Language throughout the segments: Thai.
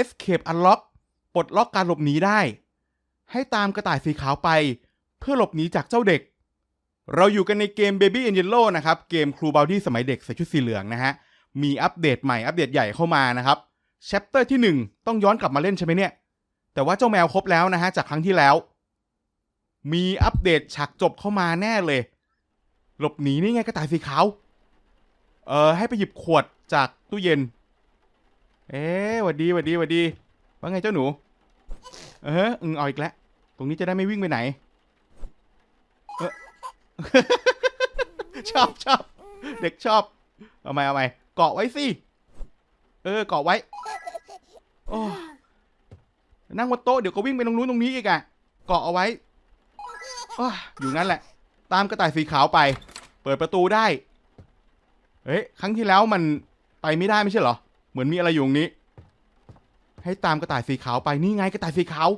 Escape Unlock ปลดล็อกการหลบหนีได้ ให้ตามกระต่ายสีขาวไปเพื่อหลบหนีจากเจ้าเด็ก เราอยู่กันในเกม Baby Angelo นะครับ เกมครูบาวดี้สมัยเด็กใส่ชุดสีเหลืองนะฮะ มีอัปเดตใหม่อัปเดตใหญ่เข้ามานะครับแชปเตอร์ที่ 1 ต้องย้อนกลับมาเล่นใช่ไหมเนี่ย แต่ว่าเจ้าแมวครบแล้วนะฮะ จากครั้งที่แล้ว มีอัปเดตฉากจบเข้ามาแน่เลย หลบหนีนี่ไงกระต่ายสีขาวเออให้ไปหยิบขวดจากตู้เย็น เอ๊หวัดดีหวัดดีหวัดดี ว่าไงเจ้าหนู เอออึงเอาอีกแล้ว ตรงนี้จะได้ไม่วิ่งไปไหน เออชอบชอบ เด็กชอบ เอาไหมเอาไหมเกาะไว้สิ เออ เกาะไว้ โอ้นั่งบนโต๊ะเดี๋ยวก็วิ่งไปตรงนู้นตรงนี้อีกอะเกาะเอาไว้โอ้ยอยู่นั่นแหละ ตามกระต่ายสีขาวไป เปิดประตูได้ เฮ้ย ครั้งที่แล้วมันไปไม่ได้ไม่ใช่เหรอ มือนมีอะไรอยู่ตรงนี้ ให้ตามกระต่ายสีขาวไปนี่ไงกระต่ายสีขาว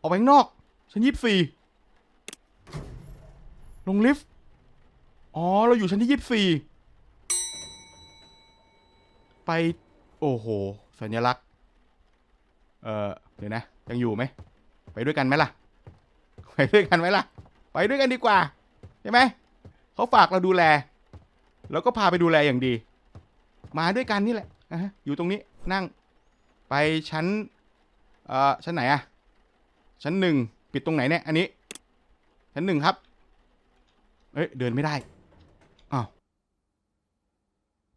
ออกไปข้างนอกชั้นยี่สี่ลงลิฟต์อ๋อเราอยู่ชั้นที่ยี่สี่ไป โอ้โห สัญลักษณ์ เออเดี๋ยวนะ ยังอยู่ไหม ไปด้วยกันไหมล่ะ ไปด้วยกันไหมล่ะ ไปด้วยกันดีกว่า ใช่ไหม เขาฝากเราดูแล แล้วก็พาไปดูแลอย่างดี มาด้วยกันนี่แหละ นะฮะอยู่ตรงนี้นั่งไปชั้นเอ่อชั้นไหนอะชั้นหนึ่งปิดตรงไหนเนี่ยอันนี้ ชั้นหนึ่งครับ เอ้ย เดินไม่ได้อ้าว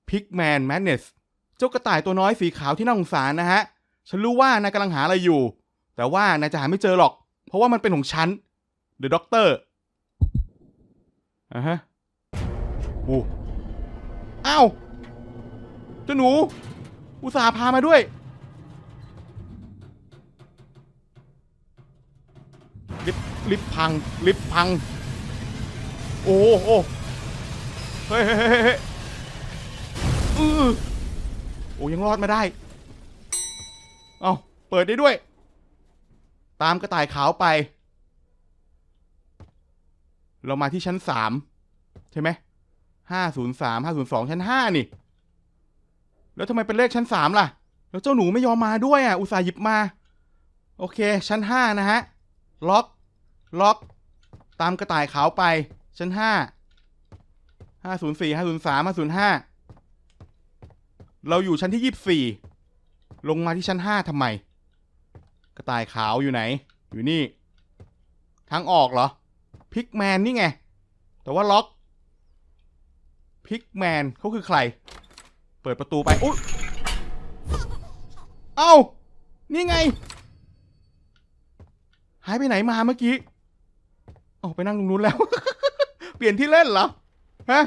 พิกแมนแมนเนสเจ้ากระต่ายตัวน้อยสีขาวที่น่าสงสารนะฮะ ฉันรู้ว่านายกำลังหาอะไรอยู่ แต่ว่านายจะหาไม่เจอหรอก เพราะว่ามันเป็นของฉัน The Doctor อะฮะโอ้อ้าว เจ้าหนู อุตส่าห์พามาด้วย ลิฟต์ลิฟพัง ลิฟต์พัง โอ้โอ้เฮ้ยเฮ้ยเฮ้ยเฮ้ยอือโอ้ยังรอดมาได้ เอาเปิดได้ด้วย ตามกระต่ายขาวไป เรามาที่ชั้นสามใช่ไหมห้าศูนย์สามห้าศูนย์สองชั้นห้านี่ แล้วทำไมเป็นเลขชั้นสามล่ะ แล้วเจ้าหนูไม่ยอมมาด้วยอะ อุตส่าห์หยิบมา โอเค ชั้นห้านะฮะ ล็อก ล็อก ตามกระต่ายขาวไป ชั้นห้า ห้าศูนย์สี่ห้าศูนย์สามห้าศูนย์ห้า เราอยู่ชั้นที่ยี่สิบสี่ ลงมาที่ชั้นห้าทำไม กระต่ายขาวอยู่ไหน อยู่นี่ ทางออกเหรอ พิกแมนนี่ไง แต่ว่าล็อก พิกแมนเขาคือใคร เปิดประตูไปอุ๊ยเอ้า นี่ไง หายไปไหนมาเมื่อกี้ออกไปนั่งตรงนู้นแล้ว เปลี่ยนที่เล่นเหรอ ฮะ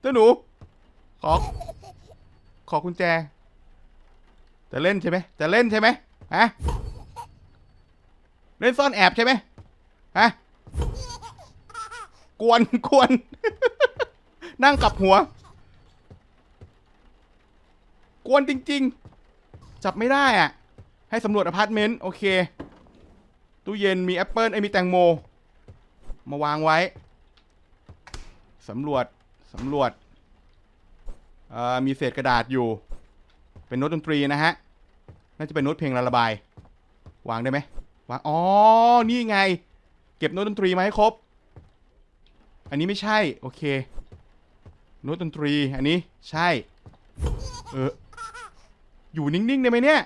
เจ้าหนู ขอ ขอกุญแจ จะเล่นใช่ไหม จะเล่นใช่ไหมฮะ เล่นซ่อนแอบใช่ไหมฮะ กวน กวน นั่งกลับหัว กวนจริง ๆ จับไม่ได้อะ ให้สำรวจอพาร์ตเมนต์ โอเค ตู้เย็นมีแอปเปิลไอ้มีแตงโม มาวางไว้ สำรวจ สำรวจเอ่อมีเศษกระดาษอยู่ เป็นโน้ตดนตรีนะฮะ น่าจะเป็นโน้ตเพลงระบาย วางได้ไหมวาง อ๋อ นี่ไง เก็บโน้ตดนตรีมาให้ครบ อันนี้ไม่ใช่ โอเค โน้ตดนตรี อันนี้ ใช่ เออ อยู่นิ่งๆได้ไหมเนี่ย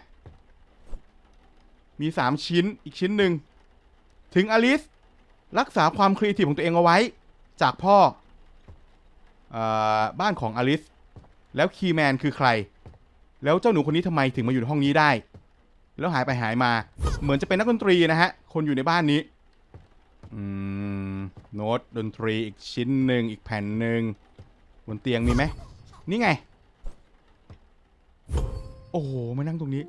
มีสามชิ้นอีกชิ้นหนึ่ง ถึงอลิส รักษาความครีเอทีฟของตัวเองเอาไว้ จากพ่ออบ้านของอลิส แล้วคีแมนคือใคร แล้วเจ้าหนูคนนี้ทำไมถึงมาอยู่ในห้องนี้ได้ แล้วหายไปหายมา เหมือนจะเป็นนักดนตรีนะฮะ คนอยู่ในบ้านนี้อืมโน้ตดนตรีอีกชิ้นหนึ่งอีกแผ่นหนึ่งบนเตียงมีไหมนี่ไง โอ้โห มานั่งตรงนี้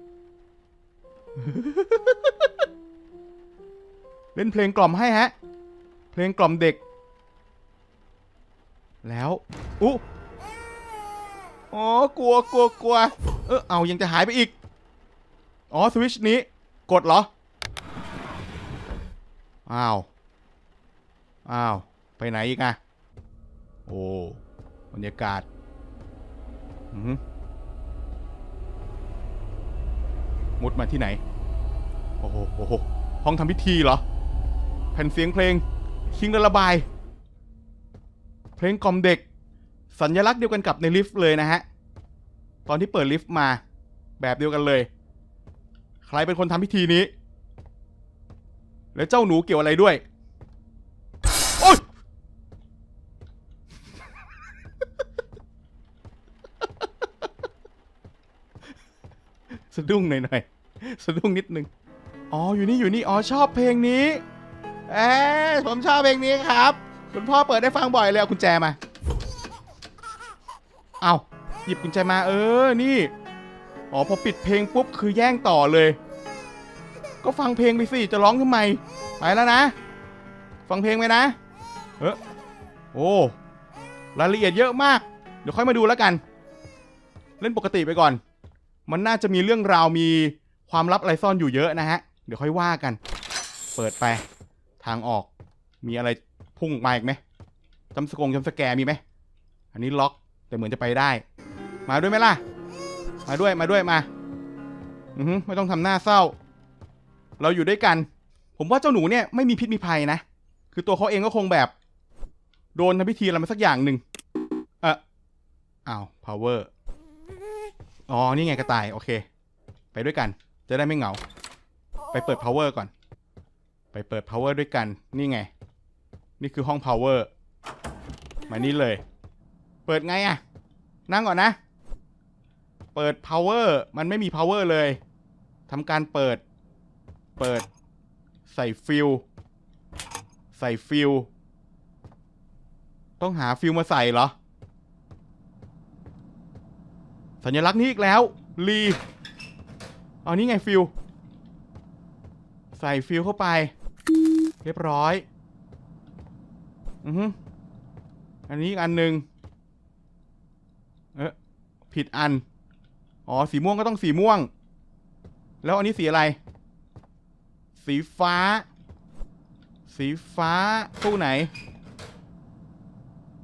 เล่นเพลงกล่อมให้ฮะ เพลงกล่อมเด็ก แล้วอุ๊อ๋อกลัวกลัวกลัวเออเอายังจะหายไปอีก อ๋อ สวิชนี้ กดเหรอ อ้าว อ้าว ไปไหนอีกอะโอ้บรรยากาศ อือ มุดมาที่ไหน โอ้โหโอ้โหห้องทำพิธีเหรอ แผ่นเสียงเพลง คิงระบาย เพลงกล่อมเด็ก สัญลักษณ์เดียวกันกับในลิฟต์เลยนะฮะ ตอนที่เปิดลิฟต์มา แบบเดียวกันเลย ใครเป็นคนทำพิธีนี้ แล้วเจ้าหนูเกี่ยวอะไรด้วย โอ๊ยะดุ้งหน่อยๆสะดุ้งนิดนึงอ๋ออยู่นี่อยู่นี่อ๋อชอบเพลงนี้เอ๊ผมชอบเพลงนี้ครับ คุณพ่อเปิดได้ฟังบ่อยเลยเอากุญแจมาเอาหยิบกุญแจมาเออนี่อ๋อพอปิดเพลงปุ๊บคือแย่งต่อเลย ก็ฟังเพลงไปสิจะร้องทำไมไปแล้วนะ ฟังเพลงไปนะเออโอ้รายละเอียดเยอะมาก เดี๋ยวค่อยมาดูแล้วกัน เล่นปกติไปก่อน มันน่าจะมีเรื่องราวมีความลับอะไรซ่อนอยู่เยอะนะฮะ เดี๋ยวค่อยว่ากัน เปิดไป ทางออก มีอะไรพุ่งมาอีกไหมจำสกงจำสแกรมีไหม อันนี้ล็อกแต่เหมือนจะไปได้ มาด้วยไหมล่ะ มาด้วยมาด้วยมา อือไม่ต้องทำหน้าเศร้า เราอยู่ด้วยกัน ผมว่าเจ้าหนูเนี่ยไม่มีพิษมีภัยนะ คือตัวเขาเองก็คงแบบ โดนทำพิธีอะไรมาสักอย่างหนึ่งเอออ้าว power อ๋อ นี่ไงกระต่าย โอเค ไปด้วยกัน จะได้ไม่เหงา ไปเปิด power ก่อน ไปเปิด power ด้วยกัน นี่ไง นี่คือห้อง power มานี่เลย เปิดไงอะนั่งก่อนนะ เปิด power มันไม่มี power เลยทำการเปิด เปิด ใส่ฟิลใส่ฟิลต้องหาฟิลมาใส่เหรอ สัญลักษณ์นี้อีกแล้วรีเอานี่ไงฟิลใส่ฟิลเข้าไป เรียบร้อย อือฮึอันนี้อีกอันหนึ่งเอ๊ะผิดอัน อ๋อ สีม่วงก็ต้องสีม่วง แล้วอันนี้สีอะไร สีฟ้า สีฟ้า ตู้ไหน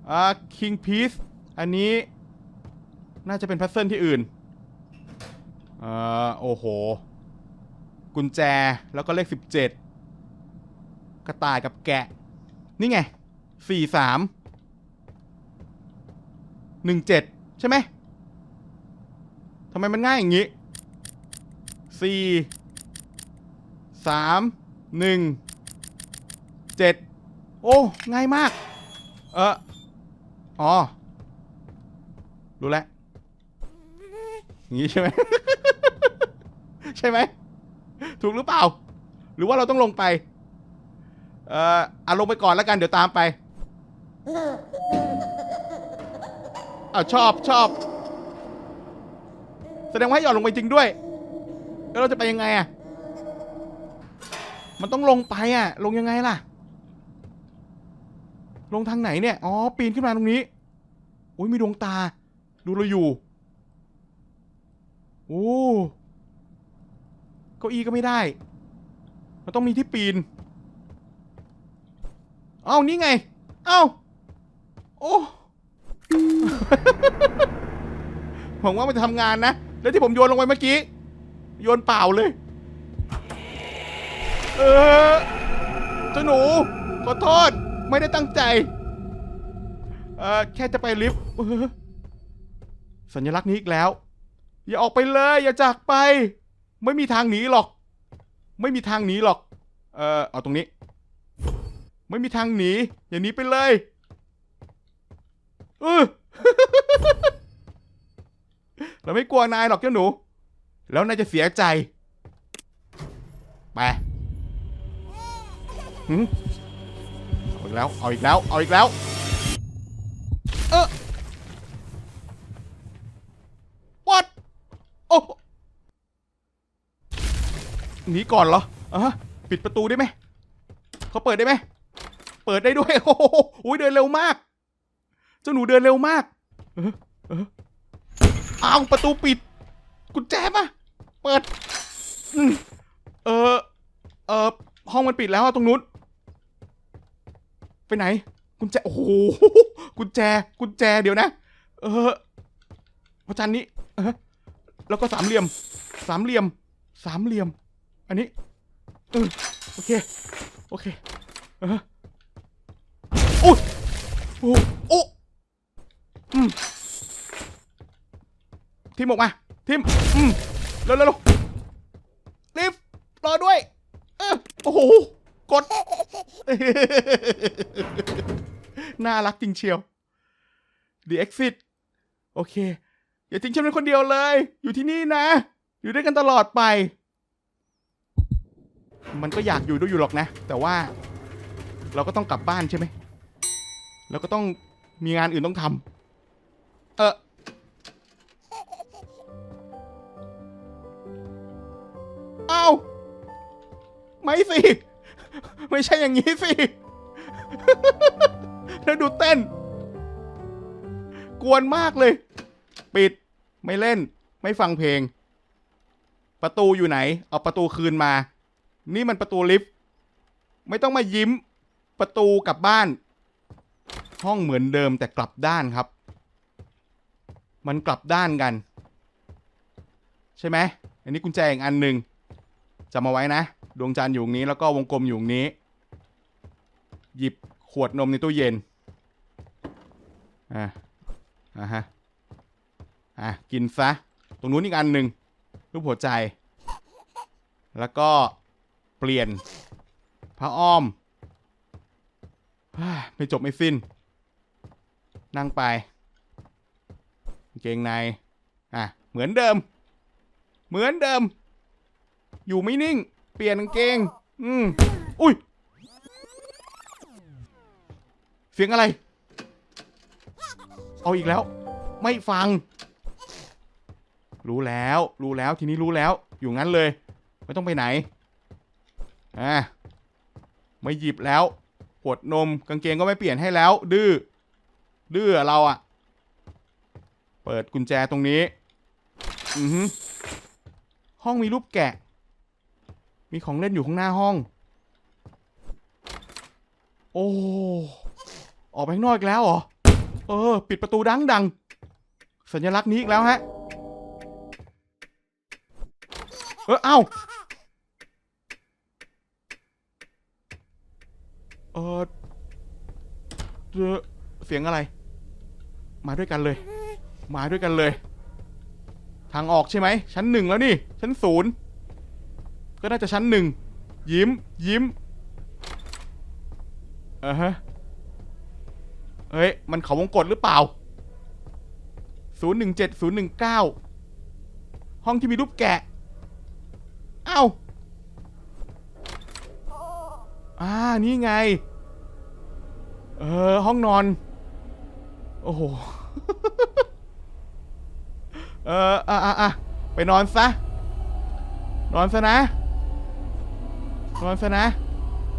อ่า คิงพีซอันนี้ น่าจะเป็นพัซเซิลที่อื่นเอ่อโอ้โห กุญแจแล้วก็เลขสิบเจ็ดกระต่ายกับแกะ นี่ไงสี่สามหนึ่งเจ็ดใช่ไหมทำไมมันง่ายอย่างนี้สี่สามหนึ่งเจ็ดโอ้ ง่ายมาก เอออ๋อ รู้แล้ว อย่างนี้ใช่ไหม ใช่ไหม ถูกหรือเปล่า หรือว่าเราต้องลงไป เอ่อเอาลงไปก่อนแล้วกันเดี๋ยวตามไปอ้าวชอบชอบ แสดงว่าให้หย่อนลงไปจริงด้วย แล้วเราจะไปยังไงอะ มันต้องลงไปอะ ลงยังไงล่ะ ลงทางไหนเนี่ย อ๋อ ปีนขึ้นมาตรงนี้โอ้ยมีดวงตา ดูเราอยู่ โอ้เก้าอี้ก็ไม่ได้ มันต้องมีที่ปีน เอ้านี่ไง เอ้า โอ้ หวังว่ามันจะทำงานนะ แล้วที่ผมโยนลงไปเมื่อกี้ โยนเปล่าเลย เออเจ้าหนู ขอโทษ ไม่ได้ตั้งใจ เออแค่จะไปลิฟต์สัญลักษณ์นี้อีกแล้ว อย่าออกไปเลย อย่าจากไป ไม่มีทางหนีหรอก ไม่มีทางหนีหรอก เออเอาตรงนี้ ไม่มีทางหนี อย่าหนีไปเลยเออเราไม่กลัวนายหรอกเจ้าหนู แล้วนายจะเสียใจ ไปหืมเอาอีกแล้ว เอาอีกแล้ว เอาอีกแล้ว เออ what โอ้ หนีก่อนเหรออะปิดประตูได้ไหมเขาเปิดได้ไหมเปิดได้ด้วย โอ้โหอุ๊ยเดินเร็วมาก เจ้าหนูเดินเร็วมากเอ้าวประตูปิด กุญแจปะเปิดอืมเออ เออห้องมันปิดแล้วตรงนู้น ไปไหน กุญแจ โอ้โห กุญแจ กุญแจ เดี๋ยวนะ เออพระจันทร์นี้ เออแล้วก็สามเหลี่ยม สามเหลี่ยม สามเหลี่ยม อันนี้เออโอเค โอเคเออโอ้โอ้โอ้อืมทิมออกมา ทิมอืมเร็วเร็วเร็วรีบรอด้วย เออโอ้โห กด น่ารักจริงเชียว The Exit โอเค อย่าทิ้งฉันเป็นคนเดียวเลย อยู่ที่นี่นะ อยู่ด้วยกันตลอดไป มันก็อยากอยู่ด้วยอยู่หรอกนะ แต่ว่าเราก็ต้องกลับบ้านใช่ไหมเราก็ต้องมีงานอื่นต้องทำเออเอาไม่สิ ไม่ใช่อย่างนี้สิแล้วดูเต้น กวนมากเลย ปิดไม่เล่น ไม่ฟังเพลง ประตูอยู่ไหน เอาประตูคืนมา นี่มันประตูลิฟต์ ไม่ต้องมายิ้ม ประตูกลับบ้าน ห้องเหมือนเดิมแต่กลับด้านครับ มันกลับด้านกัน ใช่ไหม อันนี้กุญแจอีกอันหนึ่งจำเอาไว้นะ ดวงจันทร์อยู่ตรงนี้แล้วก็วงกลมอยู่ตรงนี้ หยิบขวดนมในตู้เย็น อ่าอ่าฮะ อะ กินซะ ตรงนู้นอีกอันหนึ่งรูปหัวใจ แล้วก็ เปลี่ยนผ้าอ้อม ไม่จบไม่สิ้น นั่งไป เกงใน อะ เหมือนเดิม เหมือนเดิม อยู่ไม่นิ่ง เปลี่ยนกางเกง อืมอุ้ย เสียงอะไร เอาอีกแล้ว ไม่ฟัง รู้แล้ว รู้แล้ว ทีนี้รู้แล้ว อยู่งั้นเลย ไม่ต้องไปไหน อ่าไม่หยิบแล้วขวดนมกางเกงก็ไม่เปลี่ยนให้แล้ว ดื้อดื้อเราอะเปิดกุญแจตรงนี้ อือฮึห้องมีรูปแกะ มีของเล่นอยู่ข้างหน้าห้อง โอ้ออกไปข้างนอกอีกแล้วเหรอ เออ ปิดประตูดังดัง สัญลักษณ์นี้อีกแล้วฮะ เออ เอ้า ออเอ่อเสียงอะไร มาด้วยกันเลย มาด้วยกันเลย ทางออกใช่ไหม ชั้นหนึ่งแล้วนี่ ชั้นศูนย์ก็น่าจะชั้นหนึ่ง ยิ้ม ยิ้มเออฮะเฮ้ย มันเขาวงกดหรือเปล่า 017 019 ห้องที่มีรูปแกะ เอ้า อ่า นี่ไง เออ ห้องนอน โอ้โห เอออะอะอะไปนอนซะ นอนซะนะ นอนซะนะ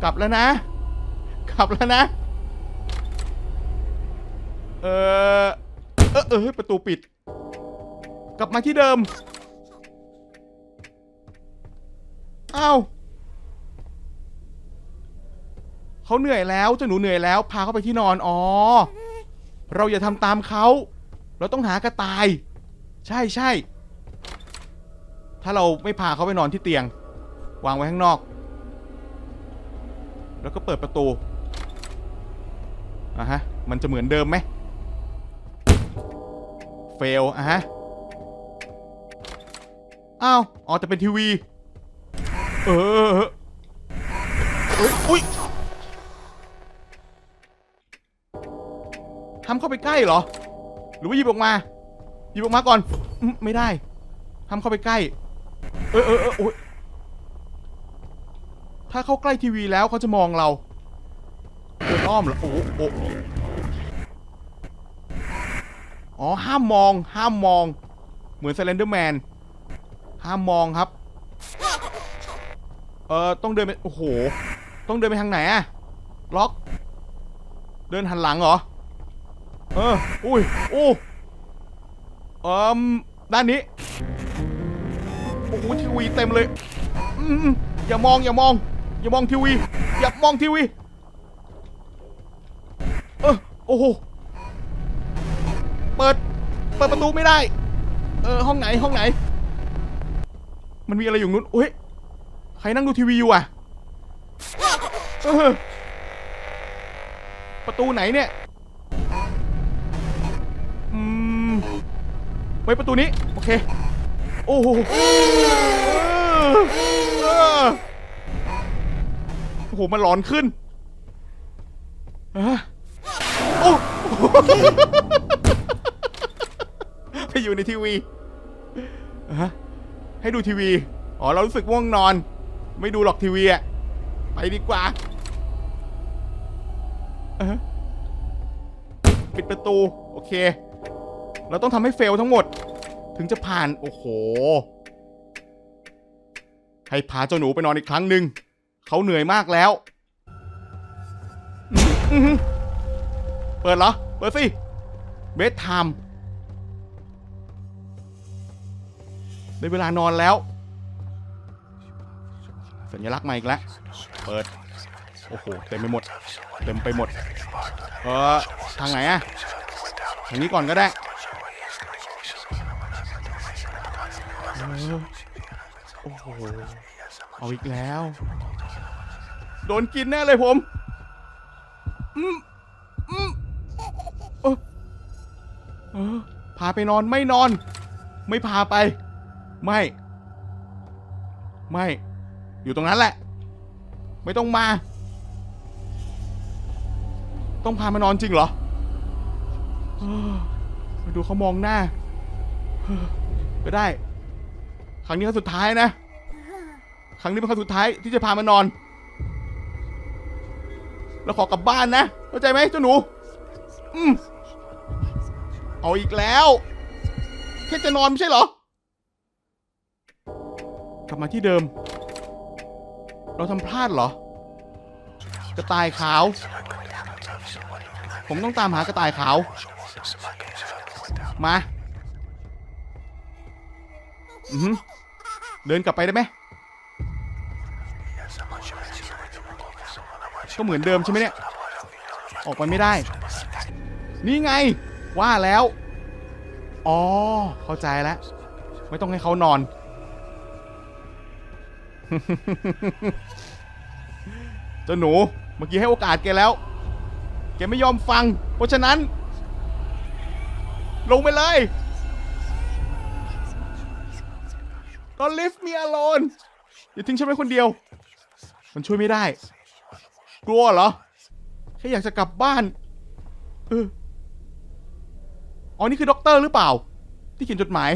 กลับแล้วนะ กลับแล้วนะ เออ เออเออประตูปิด กลับมาที่เดิม อ้าว เขาเหนื่อยแล้วเจ้าหนูเหนื่อยแล้ว พาเขาไปที่นอนอ๋อเราอย่าทำตามเขาเราต้องหากระต่าย ใช่ใช่ถ้าเราไม่พาเขาไปนอนที่เตียง วางไว้ข้างนอก แล้วก็เปิดประตูอะฮะมันจะเหมือนเดิมไหมเฟลอะฮะอ้าวอ๋อแต่เป็นทีวี เออเอ้ย อุ้ยทำเข้าไปใกล้เหรอ หรือว่าหยิบออกมาหยิบออกมาก่อนอืมไม่ได้ทำเข้าไปใกล้ เออเออเออโอยถ้าเข้าใกล้ทีวีแล้วเขาจะมองเราเดินอ้อมเหรอโอ้โหโอ้โหอ๋อห้ามมองห้ามมอง เหมือน s ซเลนเดอร์แมนห้ามมองครับ เออต้องเดินไปโอ้โห ต้องเดินไปทางไหนอะล็อก เดินหันหลังเหรอ เออ อุ้ยอู้อ่มด้านนี้ โอ้โหทีวีเต็มเลยอืมอย่ามองอย่ามอง อย่ามองทีวี อย่ามองทีวี เออโอ้โห เปิด เปิดประตูไม่ได้ เออ ห้องไหนห้องไหน มันมีอะไรอยู่นู้นเฮ้ย ใครนั่งดูทีวีอยู่อะ เออ ประตูไหนเนี่ย ไว้ประตูนี้ โอเค โอ้โหโอ้โห มันหลอนขึ้นเอ้โอ้ไปอยู่ในทีวีฮะให้ดูทีวี อ๋อ เรารู้สึกง่วงนอน ไม่ดูหรอกทีวีอะไปดีกว่าปิดประตู โอเค เราต้องทำให้เฟลทั้งหมด ถึงจะผ่าน โอ้โห ให้พาเจ้าหนูไปนอนอีกครั้งหนึ่ง เขาเหนื่อยมากแล้ว เปิดเหรอ เปิดสิ เบสไทม์ได้เวลานอนแล้ว สัญลักษณ์มาอีกแล้ว เปิด โอ้โห เต็มไปหมด เต็มไปหมด เออ ทางไหนอะทางนี้ก่อนก็ได้ โอ้โหเอาอีกแล้ว โดนกินแน่เลยผมอืมอืมเออเออพาไปนอนไม่นอน ไม่พาไป ไม่ ไม่ อยู่ตรงนั้นแหละ ไม่ต้องมา ต้องพามานอนจริงเหรอเออมาดูเขามองหน้าเออก็ได้ รั้งนี้ครั้งสุดท้ายนะ ครั้งนี้เป็นครั้งสุดท้ายที่จะพามานอน แล้วขอกลับบ้านนะเข้าใจไหมเจ้าหนู อืมเอาอีกแล้วแค่จะนอนไม่ใช่เหรอ กลับมาที่เดิม เราทำพลาดเหรอกระต่ายขาว ผมต้องตามหากระต่ายขาว มา อือ เดินกลับไปได้ไหมก็เหมือนเดิมใช่ไหมเนี่ย ออกไปไม่ได้ นี่ไง ว่าแล้ว อ๋อ เข้าใจแล้ว ไม่ต้องให้เขานอน เจ้าหนู เมื่อกี้ให้โอกาสแกแล้ว แกไม่ยอมฟัง เพราะฉะนั้น ลงไปเลย Don't leave me alone อย่าทิ้งฉันไว้คนเดียว มันช่วยไม่ได้ กลัวเหรอ แค่อยากจะกลับบ้าน เออ อ๋อ นี่คือด็อกเตอร์หรือเปล่า ที่เขียนจดหมาย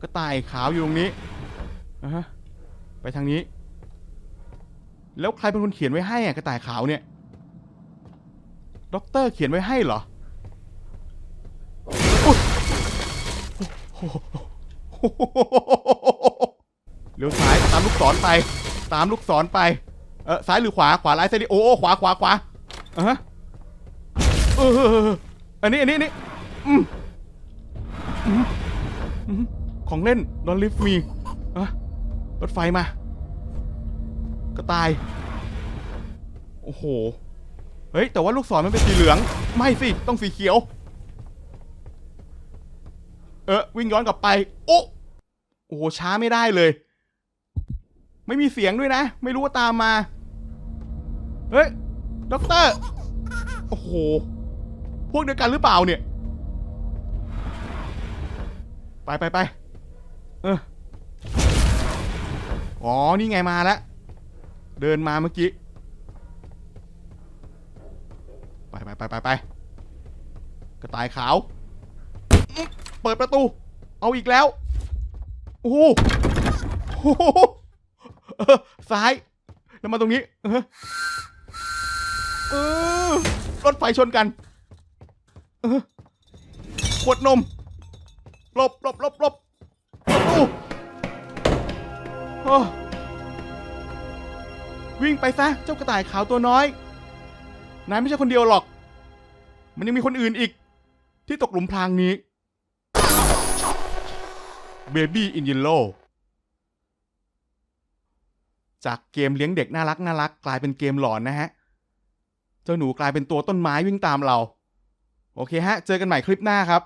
กระต่ายขาวอยู่ตรงนี้อ่าฮะ ไปทางนี้ แล้วใครเป็นคนเขียนไว้ให้อะกระต่ายขาวเนี่ย ด็อกเตอร์เขียนไว้ให้เหรอโอ้ เลี้ยวซ้ายตามลูกศรไป ตามลูกศรไป เออซ้ายหรือขวาขวาร้ายซ้ายดีโอ้โอขวาขวาขวาอะฮะเอออันนี้อันนี้อันนี้อืมอืมอืมของเล่น Don't leave me อะรถไฟมากระต่าย โอ้โห เฮ้ย แต่ว่าลูกศรมันเป็นสีเหลือง ไม่สิ ต้องสีเขียว ออวิ่งย้อนกลับไป โอ้โอ้โหช้าไม่ได้เลย ไม่มีเสียงด้วยนะ ไม่รู้ว่าตามมา เฮ้ยด็อกเตอร์โอ้โหพวกเดียวกันหรือเปล่าเนี่ย ไปไปไปเอออ๋อ นี่ไงมาแล้ว เดินมาเมื่อกี้ ไปไปไปไปไปกระต่ายขาว เปิดประตู เอาอีกแล้ว โอ้โหโอ้โหเออซ้ายแล้วมาตรงนี้เออรถไฟชนกันเออขวดนมหลบหลบหลบหลบประตูโอ้วิ่งไปซะ เจ้ากระต่ายขาวตัวน้อย นายไม่ใช่คนเดียวหรอก มันยังมีคนอื่นอีก ที่ตกหลุมพรางนี้ Baby in Yellow จากเกมเลี้ยงเด็กน่ารักน่ารักกลายเป็นเกมหลอนนะฮะ เจ้าหนูกลายเป็นตัวต้นไม้วิ่งตามเรา โอเคฮะ เจอกันใหม่คลิปหน้าครับ